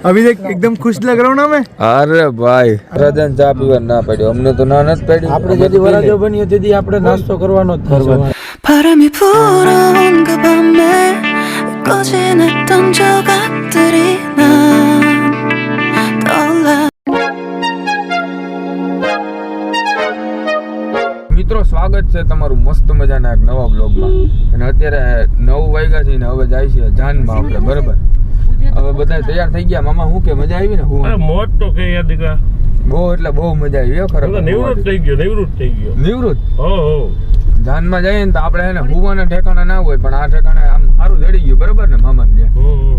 अभी देख एकदम खुश लग रहा हूँ ना मैं અરે ભાઈ રજન ચા પીવા ના પડ્યો અમને તો ના નથી પડી આપણે જેથી વરાજો બન્યો તેથી આપણે નાસ્તો કરવાનો જ થશે 바람이 불어온 그 밤에 꺼진했던 조각들이 난 떠올라 મિત્રો સ્વાગત છે તમારું મસ્ત મજાના એક નવા બ્લોગમાં અને અત્યારે નવ વાગ્યા છે ને હવે જાય છે જાનમાં આપણે બરાબર હવે બધા તૈયાર થઈ ગયા. મામા હું કે મજા આવી ને હું? મોજ તો કે યાર દીકરા. બહુ એટલે બહુ મજા આવી ખરેખર નિવૃત્ત થઈ ગયો નિવૃત્ત થઈ ગયો. નિવૃત્ત? હો હો. જાનમાં જઈએ ને તો આપણે એને હુવાના ઠેકાણા ના હોય પણ આ ઠેકાણે જડી ગયું બરાબર ને મામા ને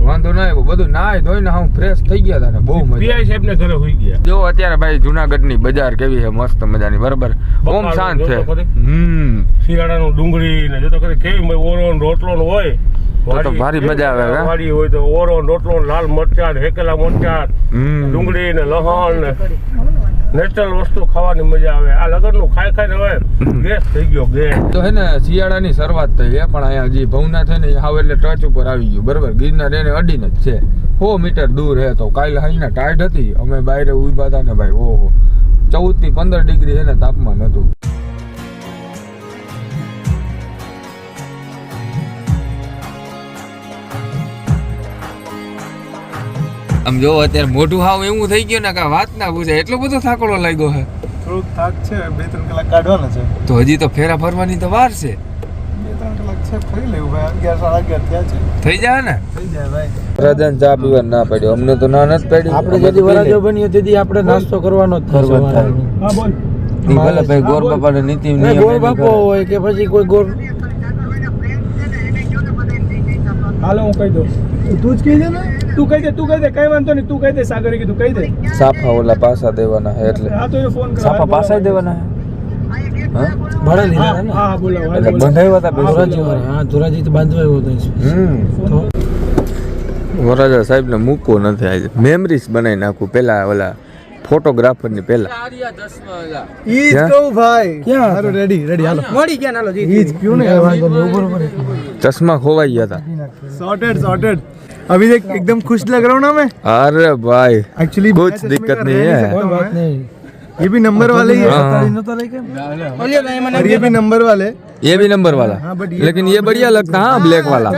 વાંધો ના આવ્યો બધું નાય ધોઈને હું ફ્રેશ થઈ ગયા હતા બહુ મજા પીઆઈ સાહેબ ને ઘરે હોઈ ગયા. જો અત્યારે ભાઈ જુનાગઢની બજાર કેવી છે મસ્ત મજાની બરાબર? ઓમ શાંત છે. હમ. શિયાળા નું ડુંગળી ને જોતો કરે કેવી ઓરો રોટલો ને હોય. તો ભારી મજા આવે, હે? વાડી હોય તો ઓરો રોટલો લાલ મરચાં ને હેકેલા મરચાં ડુંગળી ને લહણ ને. નેચરલ વસ્તુ ખાવાની મજા આવે. આ લગનનું ખાઈ ખાઈને હવે ગેસ થઈ ગયો ગેસ તો હે ને શિયાળાની શરૂઆત થઈ છે પણ અહીંયા હજી ભવનાથ છે ને હાવ એટલે ટચ ઉપર આવી ગયું. બરાબર? ગિરનાર એને અડીને જ છે. સો મીટર દૂર હે તો કાલે હાઈના ટાઈટ હતી. અમે બહાર ઊભા હતા ને ભાઈ ઓહો. ચૌદથી પંદર ડિગ્રી છે ને તાપમાન હતું. આમ જો અત્યારે મોઢું હાવ એવું થઈ ગયું ને કે વાત ના પૂછે એટલો બધો થાકડો લાગ્યો છે થોડુંક થાક છે બે ત્રણ કલાક કાઢવાના છે. તો હજી તો ફેરા ફરવાની તો વાર છે. બે ત્રણ કલાક છે ફરી લેવું ભાઈ અગિયાર સાડા અગિયાર થયા છે. થઈ જાય ને? થઈ જાય ભાઈ. રજન ચા પીવા ના પડ્યો અમને તો ના નથી પડી આપણે જેથી વરાજો બન્યો તેથી આપણે નાસ્તો કરવાનો જ થશે હા બોલ. ભલે ભાઈ ગોર બાપાને નીતિ બાપો હોય કે પછી કોઈ ગોર હાલો હું કહી દઉં. તું જ કહી દે ને? તું કહી દે તું કહી દે કઈ વાંધો નહીં તું કહી દે સાગરે કીધું કહી દે. સાફા ઓલા પાસા દેવાના હે એટલે. હા તો એ ફોન કરા સાફા પાસા દેવાના હે? હા? ભાડા લીધા બાંધવાયો હતો હમ. વરાજા મૂકો નથી આજે. મેમરીઝ બનાવી નાખું પેલા ઓલા ફોટોગ્રાફરની પેલા. ઈ ભાઈ. ક્યાં રેડી રેડી હાલો. ગયા જી ઈ નહીં चश्मा खो भाई गया था। सॉर्टेड सॉर्टेड अभी देख एकदम खुश लग रहा हूँ ना मैं। अरे भाई एक्चुअली कुछ दिक्कत नहीं है। नहीं। ये भी नंबर वाले ही है। हाँ। ये भी नंबर वाले। ये भी नंबर वाला। हाँ, लेकिन ये तो बढ़िया लगता है हाँ, ब्लैक वाला।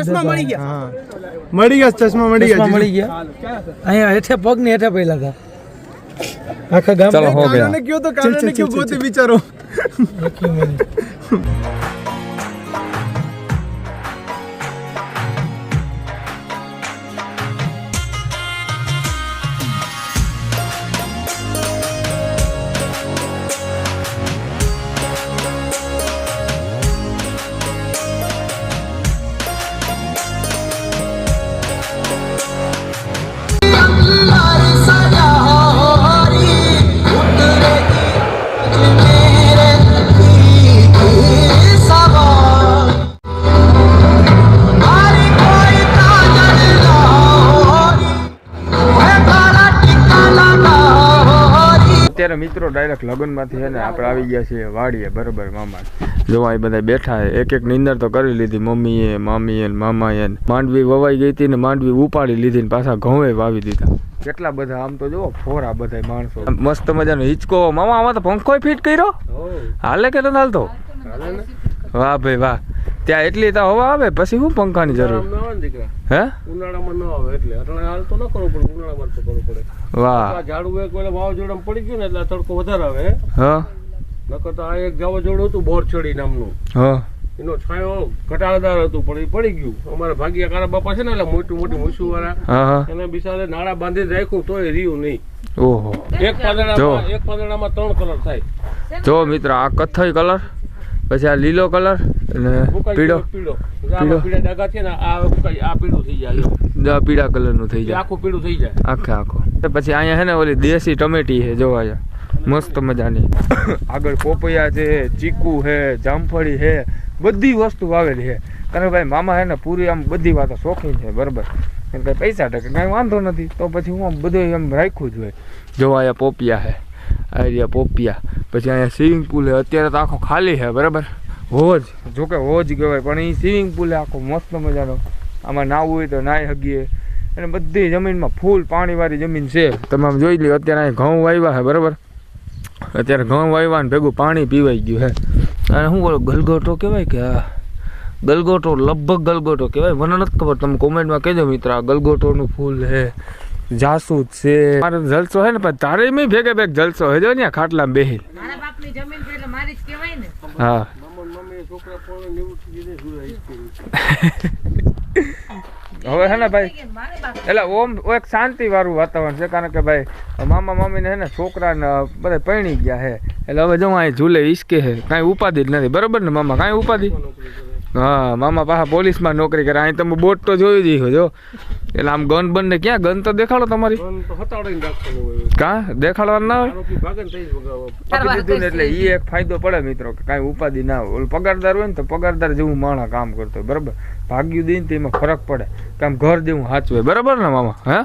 मड़ी गया। चश्मा मड़ी गया मड़ी गया। अरे अठे अच्छा, पग नहीं अठे पहला था। आखा गाम चलो हो। गया। क्यों तो कारण क्यों बहुत विचारो અત્યારે મિત્રો ડાયરેક્ટ લગ્નમાંથી છે ને આપણે આવી ગયા છીએ વાડીએ બરોબર મામા જોવા એ બધા બેઠા છે એક એક નિંદર તો કરી લીધી મમ્મીએ મામીએ ને મામાએ માંડવી વવાઈ ગઈ હતી ને માંડવી ઉપાડી લીધી ને પાછા ઘઉં વાવી દીધા. કેટલા બધા આમ તો જુઓ ફોરા બધા માણસો. મસ્ત મજાનો હિંચકો. મામા આમાં તો પંખો ફિટ કર્યો? હાલે કે નથી હાલતો? વાહ ભાઈ વાહ. ત્યાં એટલી તો હવા આવે પછી શું પંખાની જરૂર? હે? ઉનાળામાં ન આવે એટલે. અટાણે હાલ તો ન કરવું પડે ઉનાળામાં તો કરવું પડે. વાહ. આ ઝાડવું એક વેલે વાવાઝોડામાં પડી ગયું ને એટલે તડકો વધારે આવે હા? નકર તો આ એક વાવાઝોડું હતું બોરછડી નામનું. હા? એનો છાંયો ઘટાડાદાર હતું પણ એ પડી ગયું. અમારા ભાગ્યા કારા બાપા છે ને એટલે મોટી મોટી મૂછું વાળા એને બિચારે નાળા બાંધીને રાખ્યું તોય રહ્યું નહીં. ઓહો. એક પાંદડામાં એક પાંદડામાં ત્રણ કલર થાય. જો મિત્ર આ કથ્થઈ કલર પછી આ લીલો કલર અને પીળો. પીળો. પીળા. છે ને આ પીળું થઈ જાય પીળા કલરનું થઈ જાય. આખું પીળું થઈ જાય. આખે આખો. પછી અહીંયા છે ને ઓલી દેશી ટમેટી છે જોવા જાય મસ્ત મજાની. આગળ પોપૈયા છે ચીકુ છે જામફળી છે બધી વસ્તુ વાવેલી છે. કારણ કે ભાઈ મામા છે ને પૂરી આમ બધી વાતો શોખીન છે બરાબર. એમ કે પૈસા ટકે કાંઈ વાંધો નથી. તો પછી હું આમ બધું એમ રાખ્યું જ હોય. જોવા પોપિયા છે આ રહ્યા પોપિયા. પછી અહીંયા સ્વિમિંગ પુલ અત્યારે તો આખો ખાલી છે, બરાબર? હોજ જોકે હોજ કહેવાય, પણ એ સ્વિમિંગ પુલ આખો મસ્ત મજાનો. આમાં નાહવું હોય તો નાહી શકીએ. અને બધી જમીનમાં ફૂલ પાણીવાળી જમીન છે. તમે આમ જોઈ લ્યો, અત્યારે અહીં ઘઉં વાવ્યા છે, બરાબર? અત્યારે ઘઉં વાવ્યા ને ભેગું પાણી પીવાઈ ગયું છે. અને શું બોલો ગલગોટો કહેવાય કે ગલગોટો, લગભગ ગલગોટો કહેવાય. મને નથી ખબર, તમે કોમેન્ટમાં કહેજો મિત્ર, આ ગલગોટોનું ફૂલ છે. જાસૂદ છે. મારો જલસો છે ને પણ તારે મેં ભેગે ભેગ જલસો હે જો ને ખાટલા ખાટલામાં બેહી. મારા બાપની જમીન છે એટલે મારી જ કહેવાય ને. હા. છોકરા પોણે હવે હે ને ભાઈ એટલે ઓમ એક શાંતિ વાળું વાતાવરણ છે કારણ કે ભાઈ મામા મામીને હે ને છોકરાને બધા પરણી ગયા હે. એટલે હવે જો અહીં ઝૂલે ઈસકે હે કાંઈ ઉપાધિ જ નથી. બરોબર ને મામા કાંઈ ઉપાધિ? હા મામા પાછા પોલીસમાં નોકરી કરે. અહીં તમે બોટ તો જોઈ જ જો. એટલે આમ ગન બંને ક્યાં? ગન તો દેખાડો તમારી. કા તો હતાડીને રાખવાનું હોય. કાં? દેખાડવાનું ના હોય? એટલે એ એક ફાયદો પડે મિત્રો કે કાંઈ ઉપાધિ ના હોય. ઓલું પગારદાર હોય ને તો પગારદાર જેવું માણા કામ કરતો હોય બરાબર? ભાગ્યું દઈને તો એમાં ફરક પડે. કે આમ ઘર જેવું સાચવે બરાબર ને મામા? હે?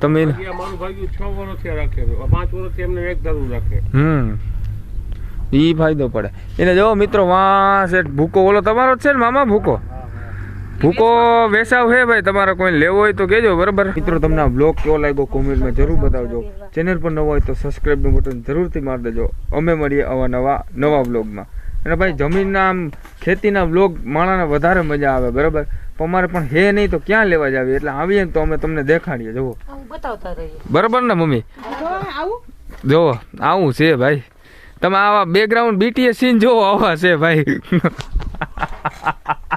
તમે મારું ભાગ્યું છ વર્ષથી રાખે પાંચ વર્ષથી એમને એક ધારું રાખે. હમ. ઈ ફાયદો પડે. એને જો મિત્રો વાં ભૂકો ઓલો તમારો જ છે ને મામા ભૂકો? ભૂકો વેસાવ હે ભાઈ તમારે કોઈ લેવો હોય તો કહેજો બરાબર? મિત્રો તમને આ બ્લોગ કેવો લાગ્યો કોમેન્ટમાં જરૂર બતાવજો. ચેનલ પર નવો હોય તો સબસ્ક્રાઈબનું બટન જરૂરથી મારી દેજો. અમે મળીએ આવા નવા નવા બ્લોગમાં અને ભાઈ જમીનના આમ ખેતીના બ્લોગ માણાને વધારે મજા આવે બરાબર? પણ અમારે પણ હે નહીં તો ક્યાં લેવા જાવી? એટલે આવીએ ને તો અમે તમને દેખાડીએ જુઓ. બરાબર ને મમ્મી? જુઓ આવું છે ભાઈ. તમે આવા બેકગ્રાઉન્ડ બીટીએસ સીન જોવો આવા છે ભાઈ.